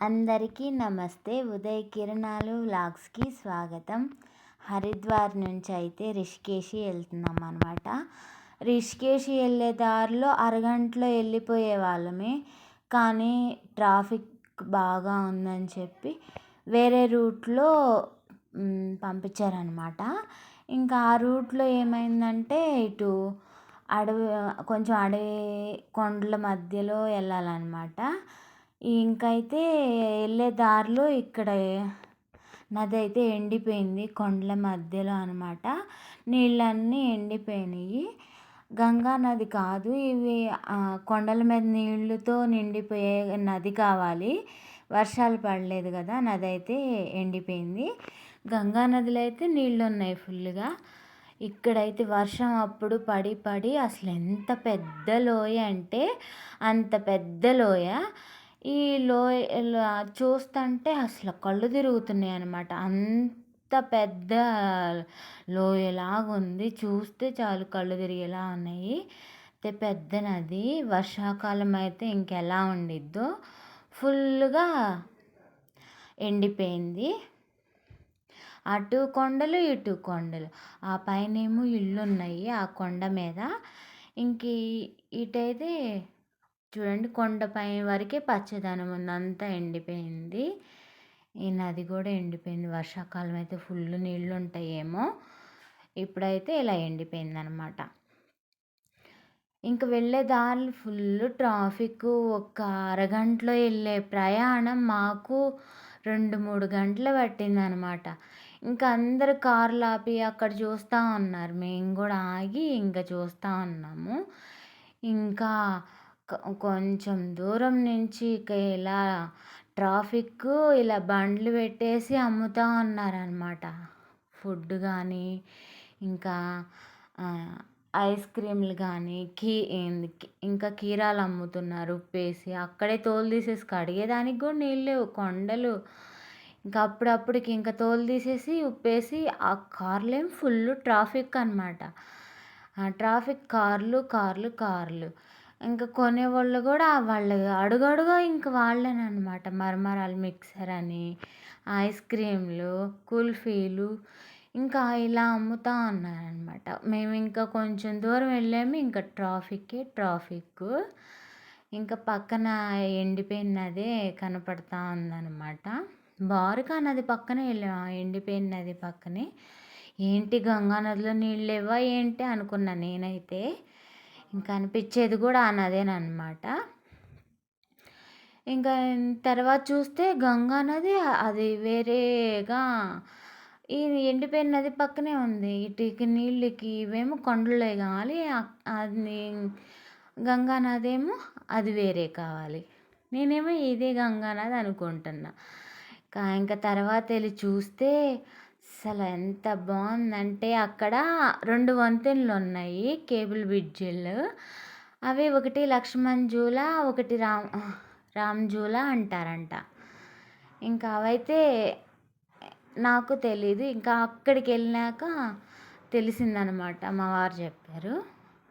అందరికీ నమస్తే. ఉదయ్ కిరణాలు వ్లాగ్స్కి స్వాగతం. హరిద్వార్ నుంచి అయితే రిషికేశి వెళ్తున్నాం అనమాట రిషికేశి వెళ్ళే దారిలో అరగంటలో వెళ్ళిపోయే వాళ్ళమే. కానీ ట్రాఫిక్ బాగా ఉందని చెప్పి వేరే రూట్లో పంపించారనమాట ఇంకా ఆ రూట్లో ఏమైందంటే ఇటు అడవి కొంచెం అడవి కొండల మధ్యలో వెళ్ళాలన్నమాట. ఇంకైతే వెళ్ళే దారిలో ఇక్కడ నది అయితే ఎండిపోయింది కొండల మధ్యలో అనమాట నీళ్ళన్నీ ఎండిపోయినాయి. గంగా నది కాదు ఇవి కొండల మీద నీళ్ళతో నిండిపోయే నది కావాలి. వర్షాలు పడలేదు కదా నది అయితే ఎండిపోయింది. గంగా నదిలో అయితే నీళ్ళు ఉన్నాయి ఫుల్గా ఇక్కడైతే వర్షం అప్పుడు పడి పడి అసలు ఎంత పెద్ద లోయ అంటే అంత పెద్ద లోయ. ఈ లోయ చూస్తుంటే అసలు కళ్ళు తిరుగుతున్నాయి అనమాట అంత పెద్ద లోయలాగా ఉంది చూస్తే చాలు కళ్ళు తిరిగేలా ఉన్నాయి. అయితే పెద్ద నది వర్షాకాలం అయితే ఇంకెలా ఉండిద్దో ఫుల్గా ఎండిపోయింది. అటు కొండలు ఇటు కొండలు. ఆ పైన ఏమో ఇల్లు ఉన్నాయి ఆ కొండ మీద. ఇంక ఇటైతే చూడండి కొండపై వరకే పచ్చదనం ఉంది. అంతా ఎండిపోయింది. ఈ నది కూడా ఎండిపోయింది. వర్షాకాలం అయితే ఫుల్ నీళ్ళు ఉంటాయేమో. ఇప్పుడైతే ఇలా ఎండిపోయింది అనమాట ఇంక వెళ్ళే దారులు ఫుల్ ట్రాఫిక్. ఒక అరగంటలో వెళ్ళే ప్రయాణం మాకు రెండు మూడు గంటలు పట్టింది అనమాట ఇంకా అందరు కార్లు ఆపి అక్కడ చూస్తూ ఉన్నారు. మేము కూడా ఆగి ఇంకా చూస్తూ ఉన్నాము. ఇంకా కొంచెం దూరం నుంచి ఇక ఇలా ట్రాఫిక్ ఇలా బండ్లు పెట్టేసి అమ్ముతూ ఉన్నారనమాట ఫుడ్ కానీ ఇంకా ఐస్ క్రీమ్లు కానీ కీ ఇంకా కీరాలు అమ్ముతున్నారు ఉప్పేసి. అక్కడే తోలు తీసేసి కడిగేదానికి కూడా నీళ్ళు లేవు కొండలు. ఇంకా అప్పుడప్పటికి ఇంకా తోలు తీసేసి ఉప్పేసి ఆ కార్లేం ఫుల్ ట్రాఫిక్ అనమాట ట్రాఫిక్ కార్లు కార్లు కార్లు. ఇంకా కొనేవాళ్ళు కూడా వాళ్ళు అడుగడుగా ఇంక వాళ్ళేనమాట మరమరాలు మిక్సర్ అని ఐస్ క్రీమ్లు కుల్ఫీలు ఇంకా ఇలా అమ్ముతూ ఉన్నారనమాట మేము ఇంకా కొంచెం దూరం వెళ్ళాము. ఇంకా ట్రాఫిక్కే ట్రాఫిక్ ఇంకా పక్కన ఎండిపోయినదే కనపడతా ఉందన్నమాట బారుకా నది పక్కనే వెళ్ళాము ఎండిపోయిన నది పక్కనే. ఏంటి గంగా నదిలో నీళ్ళు లేవా ఏంటి అనుకున్నా నేనైతే. ఇంకా అనిపించేది కూడా ఆ నదేనమాట ఇంకా తర్వాత చూస్తే గంగా నది అది వేరేగా ఈ ఎండిపోయిన నది పక్కనే ఉంది. ఇటుకి నీళ్ళకి ఇవేమో కొండలే కావాలి అది గంగా నది ఏమో అది వేరే కావాలి. నేనేమో ఇదే గంగా నది అనుకుంటున్నా. ఇంకా తర్వాత వెళ్ళి చూస్తే అసలు ఎంత బాగుందంటే అక్కడ రెండు వంతెనలు ఉన్నాయి కేబుల్ బ్రిడ్జిలు. అవి ఒకటి లక్ష్మణ్ జూలా ఒకటి రామ్ రామ్ జూలా అంటారంట. ఇంకా అవైతే నాకు తెలీదు. ఇంకా అక్కడికి వెళ్ళినాక తెలిసిందనమాట మా వారు చెప్పారు.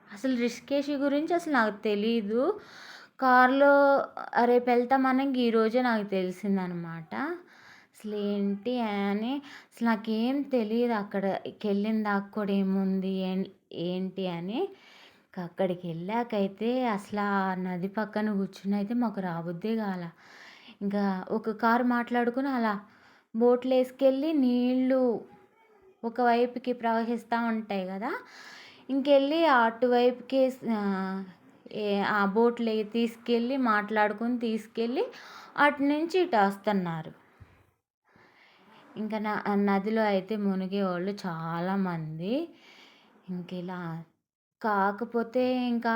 అసలు రిషికేష్ గురించి అసలు నాకు తెలీదు. కారులో రేపు వెళ్తామని ఈరోజే నాకు తెలిసిందనమాట. అసలు ఏంటి అని అసలు నాకేం తెలియదు అక్కడికి వెళ్ళిన దాకా కూడా ఏముంది ఏంటి అని. అక్కడికి వెళ్ళాకైతే అసలు ఆ నది పక్కన కూర్చుని అయితే మాకు రాబుద్దే కాల. ఇంకా ఒక కారు మాట్లాడుకుని అలా బోట్లు వేసుకెళ్ళి నీళ్ళు ఒకవైపుకి ప్రవహిస్తూ ఉంటాయి కదా. ఇంకెళ్ళి అటువైపుకి ఆ బోట్లు తీసుకెళ్ళి మాట్లాడుకుని తీసుకెళ్ళి అటు నుంచి ఇటు వస్తున్నారు. ఇంకా నా నదిలో అయితే మునిగేవాళ్ళు చాలామంది. ఇంక ఇలా కాకపోతే ఇంకా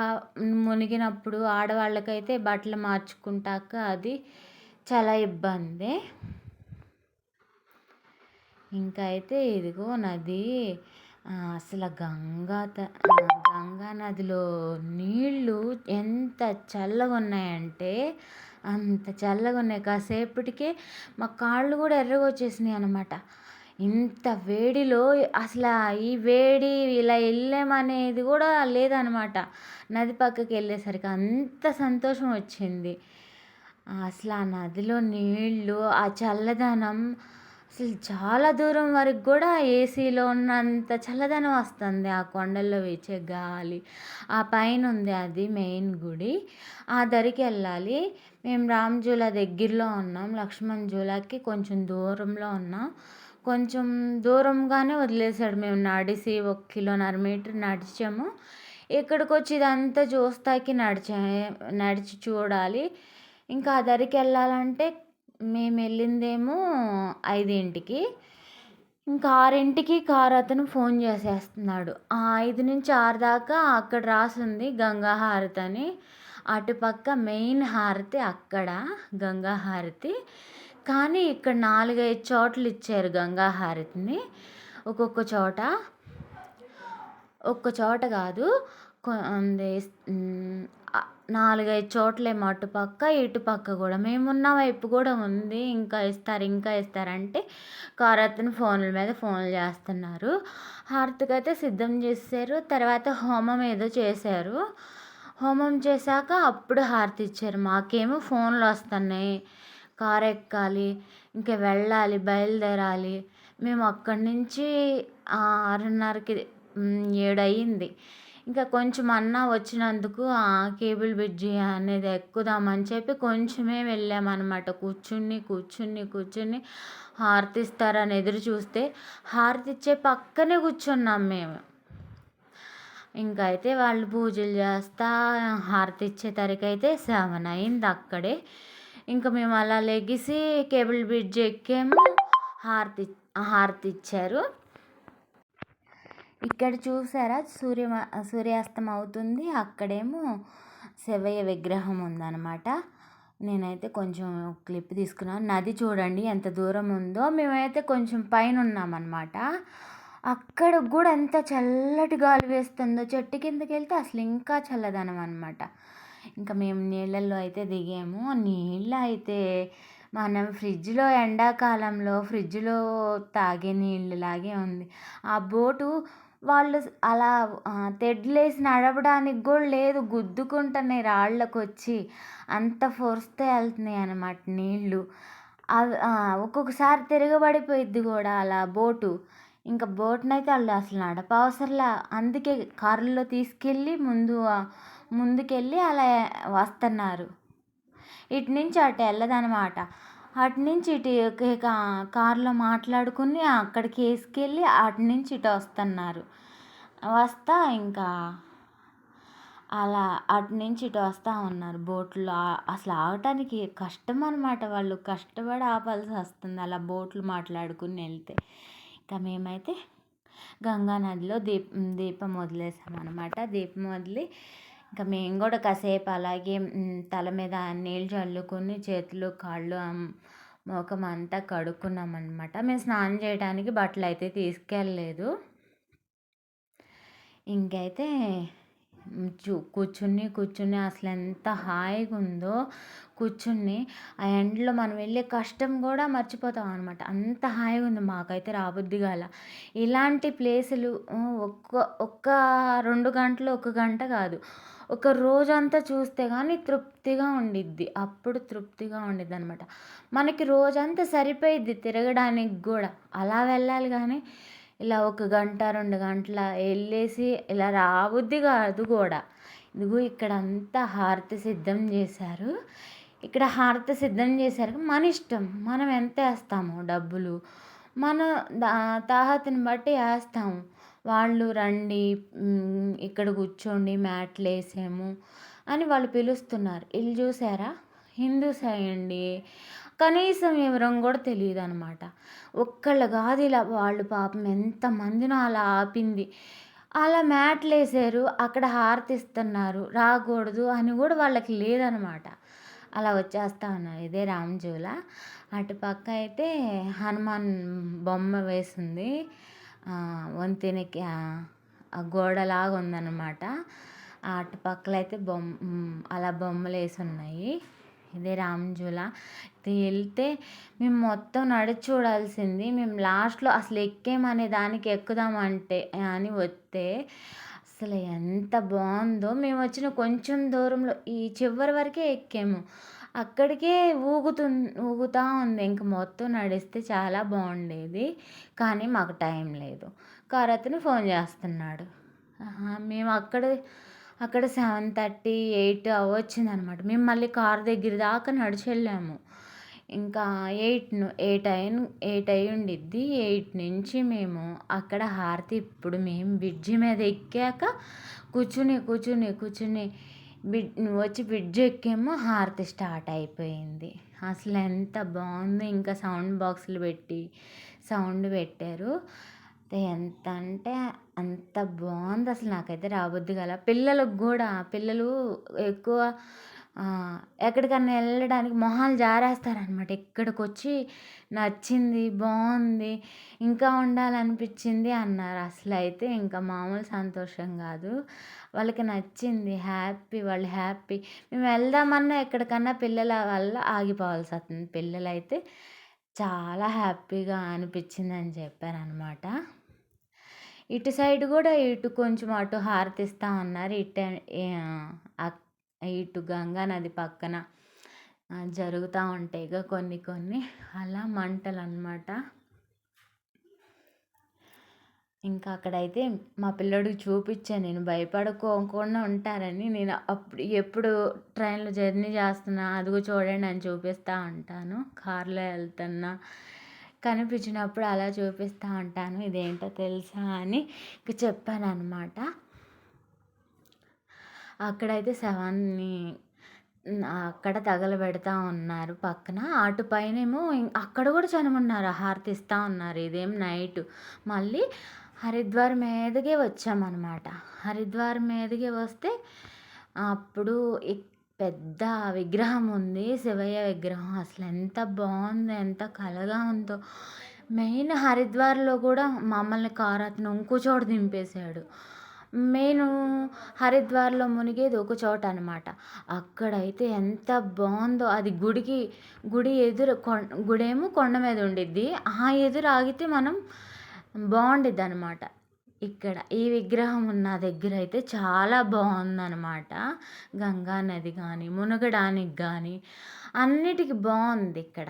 మునిగినప్పుడు ఆడవాళ్ళకైతే బట్టలు మార్చుకుంటాక అది చాలా ఇబ్బంది. ఇంకా అయితే ఇదిగో నది అసలు గంగా గంగా నదిలో నీళ్ళు ఎంత చల్లగా ఉన్నాయంటే అంత చల్లగా ఉన్నాయి. కాసేపటికే మా కాళ్ళు కూడా ఎర్రగా వచ్చేసినాయి అనమాట ఇంత వేడిలో అసలు ఈ వేడి ఇలా వెళ్ళామనేది కూడా లేదనమాట నది పక్కకి వెళ్ళేసరికి అంత సంతోషం వచ్చింది. అసలు ఆ నదిలో నీళ్ళు ఆ చల్లదనం అసలు చాలా దూరం వరకు కూడా ఏసీలో ఉన్నంత చల్లదనం వస్తుంది ఆ కొండల్లో వీచే గాలి. ఆ పైన ఉంది అది మెయిన్ గుడి. ఆ దరికి వెళ్ళాలి. మేము రామ్ జూలా దగ్గరలో ఉన్నాం. లక్ష్మణ్ జూలాకి కొంచెం దూరంలో ఉన్నాం. కొంచెం దూరంగానే వదిలేసాడు మేము. నడిచి ఒక కిలోన్నర మీటర్ నడిచాము. ఇక్కడికి వచ్చి ఇదంతా చూస్తాకి నడిచా నడిచి చూడాలి. ఇంకా ఆ దరికి వెళ్ళాలంటే మేము వెళ్ళిందేమో ఐదింటికి. ఇంకా ఆరింటికి కారు అతను ఫోన్ చేసేస్తున్నాడు. ఆ ఐదు నుంచి ఆరు దాకా అక్కడ రాసింది గంగా హారతి అని అటుపక్క మెయిన్ హారతి అక్కడ గంగా హారతి. కానీ ఇక్కడ నాలుగైదు చోట్లు ఇచ్చారు గంగా హారతిని. ఒక్కొక్క చోట. ఒక్క చోట కాదు నాలుగైదు చోట్లేమో అటుపక్క ఇటుపక్క కూడా. మేమున్న వైపు కూడా ఉంది. ఇంకా ఇస్తారు ఇంకా ఇస్తారంటే కారు అతను ఫోన్ల మీద ఫోన్లు చేస్తున్నారు. హారతికి అయితే సిద్ధం చేశారు. తర్వాత హోమం ఏదో చేశారు. హోమం చేశాక అప్పుడు హారతి ఇచ్చారు. మాకేమో ఫోన్లు వస్తున్నాయి. కారు ఎక్కాలి ఇంకా వెళ్ళాలి బయలుదేరాలి. మేము అక్కడి నుంచి ఆరున్నరకి ఏడు అయ్యింది ఇంకా కొంచెం అన్న వచ్చినందుకు ఆ కేబుల్ బ్రిడ్జి అనేది ఎక్కుదామని చెప్పి కొంచెమే వెళ్ళామన్నమాట. కూర్చుని కూర్చుని కూర్చుని హారతి ఇస్తారని ఎదురు చూస్తే హారతి ఇచ్చే పక్కనే కూర్చున్నాం మేము. ఇంకా అయితే వాళ్ళు పూజలు చేస్తా హారతి ఇచ్చే అయితే సెవెన్ అయింది అక్కడే. ఇంకా మేము అలా లెగిసి కేబుల్ బ్రిడ్జ్ ఎక్కాము హారతి హారతి ఇచ్చారు ఇక్కడ చూసారా? సూర్య సూర్యాస్తం అవుతుంది. అక్కడేమో శివయ్య విగ్రహం ఉందన్నమాట. నేనైతే కొంచెం క్లిప్ తీసుకున్నాను. నది చూడండి ఎంత దూరం ఉందో. మేమైతే కొంచెం పైన ఉన్నామన్నమాట అక్కడ కూడా ఎంత చల్లటి గాలి వేస్తుందో చెట్టు కిందకి వెళ్తే అసలు ఇంకా చల్లదనం అనమాట ఇంకా మేము నీళ్ళల్లో అయితే దిగాము. నీళ్ళు అయితే మనం ఫ్రిడ్జ్లో ఎండాకాలంలో ఫ్రిడ్జ్లో తాగే నీళ్ళు లాగే ఉంది. ఆ బోటు వాళ్ళు అలా తెడ్లేసి నడవడానికి కూడా లేదు. గుద్దుకుంటున్నాయి రాళ్ళకు వచ్చి అంత ఫోర్స్తో వెళ్తున్నాయి అన్నమాట నీళ్ళు. అవి ఒక్కొక్కసారి తిరగబడిపోయిద్ది కూడా అలా బోటు. ఇంకా బోట్నైతే వాళ్ళు అసలు నడపవసరంలా. అందుకే కారులో తీసుకెళ్ళి ముందు ముందుకెళ్ళి అలా వస్తున్నారు. ఇటు నుంచి అటు వెళ్ళదనమాట అటు నుంచి ఇటు కారులో మాట్లాడుకుని అక్కడికి వేసుకెళ్ళి అటు నుంచి ఇటు వస్తున్నారు. వస్తా ఇంకా అలా అటు నుంచి ఇటు వస్తూ ఉన్నారు. బోట్లో అసలు ఆగటానికి కష్టం అనమాట వాళ్ళు. కష్టపడి ఆపాల్సి వస్తుంది అలా బోట్లు మాట్లాడుకుని వెళ్తే. ఇంకా మేమైతే గంగా నదిలో దీపం దీపం వదిలేసాం అనమాట దీపం వదిలి ఇంకా మేము కూడా కాసేపు అలాగే తల మీద నీళ్ళు చల్లుకొని చేతులు కాళ్ళు ముఖం అంతా కడుక్కున్నాం అనమాట మేము స్నానం చేయడానికి బట్టలు అయితే తీసుకెళ్ళలేదు. ఇంకైతే చూ కూర్చుని కూర్చుని అసలు ఎంత హాయిగా ఉందో కూర్చుని ఆ ఎండలో మనం వెళ్ళే కష్టం కూడా మర్చిపోతాం అనమాట అంత హాయిగా ఉంది మాకైతే రాబుద్ది కాల. ఇలాంటి ప్లేసులు ఒక్క ఒక్క రెండు గంటలు ఒక గంట కాదు. ఒక రోజంతా చూస్తే కానీ తృప్తిగా ఉండిద్ది. అప్పుడు తృప్తిగా ఉండిద్ది అనమాట మనకి రోజంతా సరిపోయిద్ది తిరగడానికి కూడా. అలా వెళ్ళాలి కానీ ఇలా ఒక గంట రెండు గంటల వెళ్ళేసి ఇలా రాబుద్ది కాదు కూడా ఇదిగో ఇక్కడ అంతా హారతి సిద్ధం చేశారు. ఇక్కడ హారతి సిద్ధం చేశారు. మన ఇష్టం. మనం ఎంత వేస్తామో డబ్బులు? మన తాహతని బట్టి వేస్తాము. వాళ్ళు రండి ఇక్కడ కూర్చోండి మ్యాట్లు వేసాము అని వాళ్ళు పిలుస్తున్నారు. వీళ్ళు చూసారా? హిందూస్ అయ్యండి. కనీసం వివరం కూడా తెలియదు అనమాట ఒక్కళ్ళు కాదు ఇలా వాళ్ళు పాపం ఎంతమందినో అలా ఆపింది. అలా మ్యాట్లు వేసారు అక్కడ హారతి ఇస్తున్నారు రాకూడదు అని కూడా వాళ్ళకి లేదనమాట. అలా వచ్చేస్తా ఉన్నారు. ఇదే రామజూల. అటుపక్క అయితే హనుమాన్ బొమ్మ వేసింది. వంతెనకి గోడలాగా ఉందన్నమాట అటుపక్కల అయితే బొమ్మ అలా బొమ్మలు వేసి ఉన్నాయి ఇదే రామజూల. వెళ్తే మేము మొత్తం నడిచి చూడాల్సింది. మేము లాస్ట్లో అసలు ఎక్కేమనే దానికి ఎక్కుదామంటే అని వస్తే అసలు ఎంత బాగుందో. మేము వచ్చిన కొంచెం దూరంలో ఈ చివరి వరకే ఎక్కాము. అక్కడికే ఊగుతు ఊగుతూ ఉంది. ఇంక మొత్తం నడిస్తే చాలా బాగుండేది. కానీ మాకు టైం లేదు. కరతను ఫోన్ చేస్తున్నాడు. మేము అక్కడ అక్కడ సెవెన్ థర్టీ ఎయిట్ అవ్వచ్చింది అనమాట మేము మళ్ళీ కార్ దగ్గర దాకా నడిచి వెళ్ళాము ఇంకా ఎయిట్ ఎయిట్ అయి ఎయిట్ అయి ఉండిద్ది. ఎయిట్ నుంచి మేము అక్కడ హారతి ఇప్పుడు మేము బ్రిడ్జి మీద ఎక్కాక కూర్చుని కూర్చుని కూర్చుని బిడ్ వచ్చి బ్రిడ్జ్ ఎక్కేమో హారతి స్టార్ట్ అయిపోయింది. అసలు ఎంత బాగుందో. ఇంకా సౌండ్ బాక్సులు పెట్టి సౌండ్ పెట్టారు. ఎంత అంటే అంత బాగుంది అసలు నాకైతే రాబుద్ది కదా పిల్లలకు కూడా పిల్లలు ఎక్కువ ఎక్కడికన్నా వెళ్ళడానికి మొహాలు జారేస్తారనమాట ఇక్కడికి వచ్చి నచ్చింది బాగుంది ఇంకా ఉండాలనిపించింది అన్నారు. అసలు అయితే ఇంకా మామూలు సంతోషం కాదు. వాళ్ళకి నచ్చింది హ్యాపీ వాళ్ళు హ్యాపీ. మేము వెళ్దామన్నా ఎక్కడికన్నా పిల్లల వల్ల ఆగిపోవాల్సి వస్తుంది పిల్లలైతే చాలా హ్యాపీగా అనిపించిందని చెప్పారనమాట ఇటు సైడ్ కూడా ఇటు కొంచెం అటు హారతిస్తా ఉన్నారు ఇటు ఇటు గంగా నది పక్కన జరుగుతూ ఉంటాయిగా కొన్ని కొన్ని. అలా మంటలు అనమాట ఇంకా అక్కడైతే మా పిల్లోడికి చూపించాను నేను భయపడుకోకుండా ఉంటారని. నేను అప్పుడు ఎప్పుడు ట్రైన్లో జర్నీ చేస్తున్నా అదిగో చూడండి అని చూపిస్తూ ఉంటాను. కార్లో వెళ్తున్నా కనిపించినప్పుడు అలా చూపిస్తూ ఉంటాను. ఇదేంటో తెలుసా అని చెప్పాను అనమాట అక్కడైతే శవాన్ని అక్కడ తగలబెడతా ఉన్నారు పక్కన. అటు పైనేమో అక్కడ కూడా జనమున్నారు. హారతి ఇస్తూ ఉన్నారు. ఇదేం నైట్. మళ్ళీ హరిద్వార్ మీదకే వచ్చామన్నమాట. హరిద్వార్ మీదకే వస్తే అప్పుడు పెద్ద విగ్రహం ఉంది. శివయ్య విగ్రహం. అసలు ఎంత బాగుందో ఎంత కలగా ఉందో. మెయిన్ హరిద్వార్లో కూడా మమ్మల్ని కారు అతను ఇంకో చోట దింపేశాడు. నేను హరిద్వార్లో మునిగేది ఒక చోట అనమాట అక్కడైతే ఎంత బాగుందో. అది గుడికి గుడి ఎదురు కొండ గుడేమో కొండ మీద ఉండిద్ది. ఆ ఎదురు ఆగితే మనం బాగుండిద్ది అనమాట ఇక్కడ ఈ విగ్రహం ఉన్న దగ్గర అయితే చాలా బాగుందనమాట గంగా నది కానీ మునగడానికి కానీ అన్నిటికీ బాగుంది ఇక్కడ.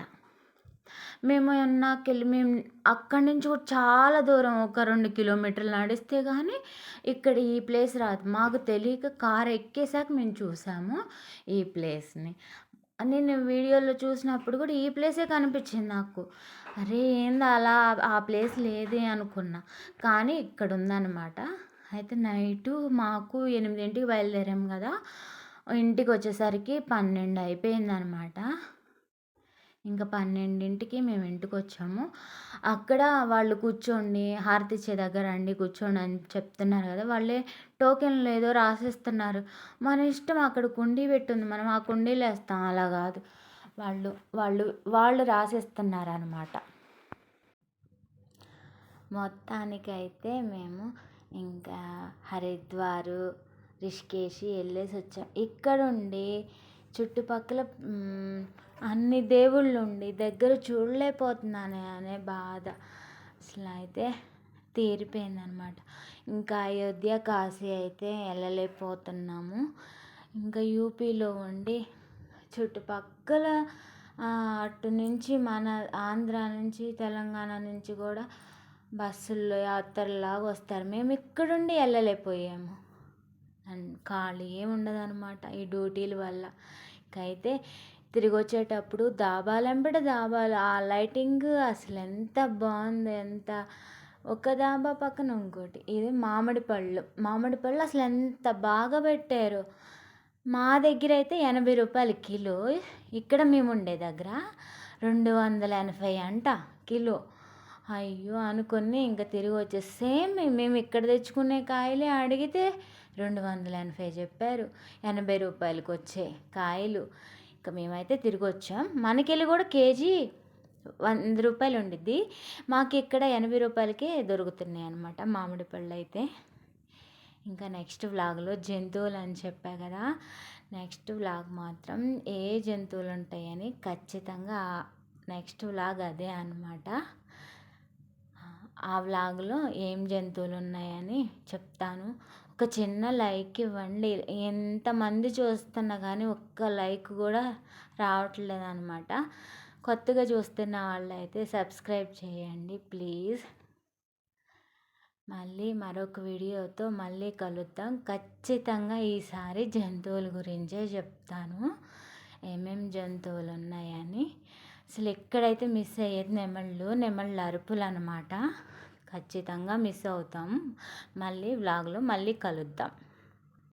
మేము నాకెళ్ళి మేము అక్కడి నుంచి కూడా చాలా దూరం ఒక రెండు కిలోమీటర్లు నడిస్తే కానీ ఇక్కడ ఈ ప్లేస్ రాదు. మాకు తెలియక కారు ఎక్కేసాక మేము చూసాము ఈ ప్లేస్ని. నేను వీడియోలో చూసినప్పుడు కూడా ఈ ప్లేసే కనిపించింది నాకు. అరే ఏంది అలా? ఆ ప్లేస్ లేదే అనుకున్నా. కానీ ఇక్కడ ఉందన్నమాట. అయితే నైటు మాకు ఎనిమిదింటికి బయలుదేరాం కదా. ఇంటికి వచ్చేసరికి పన్నెండు అయిపోయిందనమాట ఇంకా పన్నెండింటికి మేము ఇంటికి వచ్చాము అక్కడ వాళ్ళు కూర్చోండి హారతి ఇచ్చే దగ్గర రండి కూర్చోండి అని చెప్తున్నారు కదా వాళ్ళే టోకెన్లు ఏదో రాసిస్తున్నారు. మన ఇష్టం అక్కడ కుండీ పెట్టుంది మనం ఆ కుండీలో వేస్తాం అలా కాదు. వాళ్ళు వాళ్ళు వాళ్ళు రాసిస్తున్నారు అనమాట మొత్తానికైతే మేము ఇంకా హరిద్వారు రిషికేశి వెళ్ళేసి వచ్చాం ఇక్కడుండి చుట్టుపక్కల అన్ని దేవుళ్ళు ఉండి దగ్గర చూడలేకపోతున్నానే అనే బాధ. అసలు అయితే తీరిపోయిందనమాట. ఇంకా అయోధ్య కాశీ అయితే వెళ్ళలేకపోతున్నాము. ఇంకా యూపీలో ఉండి చుట్టుపక్కల అటు నుంచి మన ఆంధ్ర నుంచి తెలంగాణ నుంచి కూడా బస్సుల్లో యాత్రలాగా వస్తారు. మేము ఇక్కడుండి వెళ్ళలేకపోయాము. అండ్ ఖాళీ ఏమి ఉండదన్నమాట ఈ డ్యూటీల వల్ల. ఇంకైతే తిరిగి వచ్చేటప్పుడు దాబాలెంబడి దాబాలు ఆ లైటింగ్ అసలు ఎంత బాగుంది ఎంత ఒక దాబా పక్కన ఇంకోటి. ఇది మామిడి పళ్ళు. మామిడి పళ్ళు అసలు ఎంత బాగా పెట్టారు. మా దగ్గర అయితే ఎనభై రూపాయలు కిలో. ఇక్కడ మేము ఉండే దగ్గర రెండు వందల ఎనభై అంట కిలో. అయ్యో అనుకొని ఇంకా తిరిగి వచ్చే సేమ్ మేము ఇక్కడ తెచ్చుకునే కాయలే అడిగితే రెండు వందల ఎనభై చెప్పారు. ఎనభై రూపాయలకి వచ్చే కాయలు. ఇంకా మేమైతే తిరిగి వచ్చాం మనకెళ్ళి కూడా కేజీ వంద రూపాయలు ఉండిద్ది. మాకు ఇక్కడ ఎనభై రూపాయలకే దొరుకుతున్నాయి అనమాట మామిడి పళ్ళు అయితే ఇంకా నెక్స్ట్ వ్లాగ్లో జంతువులు అని చెప్పా కదా. నెక్స్ట్ వ్లాగ్ మాత్రం ఏ జంతువులు ఉంటాయని ఖచ్చితంగా నెక్స్ట్ వ్లాగ్ అదే అనమాట ఆ వ్లాగ్లో ఏం జంతువులు ఉన్నాయని చెప్తాను. ఒక చిన్న లైక్ ఇవ్వండి. ఎంతమంది చూస్తున్నా కానీ ఒక్క లైక్ కూడా రావట్లేదు అనమాట కొత్తగా చూస్తున్న వాళ్ళు అయితే సబ్స్క్రైబ్ చేయండి ప్లీజ్. మళ్ళీ మరొక వీడియోతో మళ్ళీ కలుద్దాం. ఖచ్చితంగా ఈసారి జంతువుల గురించే చెప్తాను. ఏమేం జంతువులు ఉన్నాయని అసలు ఎక్కడైతే మిస్ అయ్యేది నెమళ్ళు నెమళ్ళు అరుపులు అనమాట ఖచ్చితంగా మిస్ అవుతాం. మళ్ళీ వ్లాగ్లో మళ్ళీ కలుద్దాం.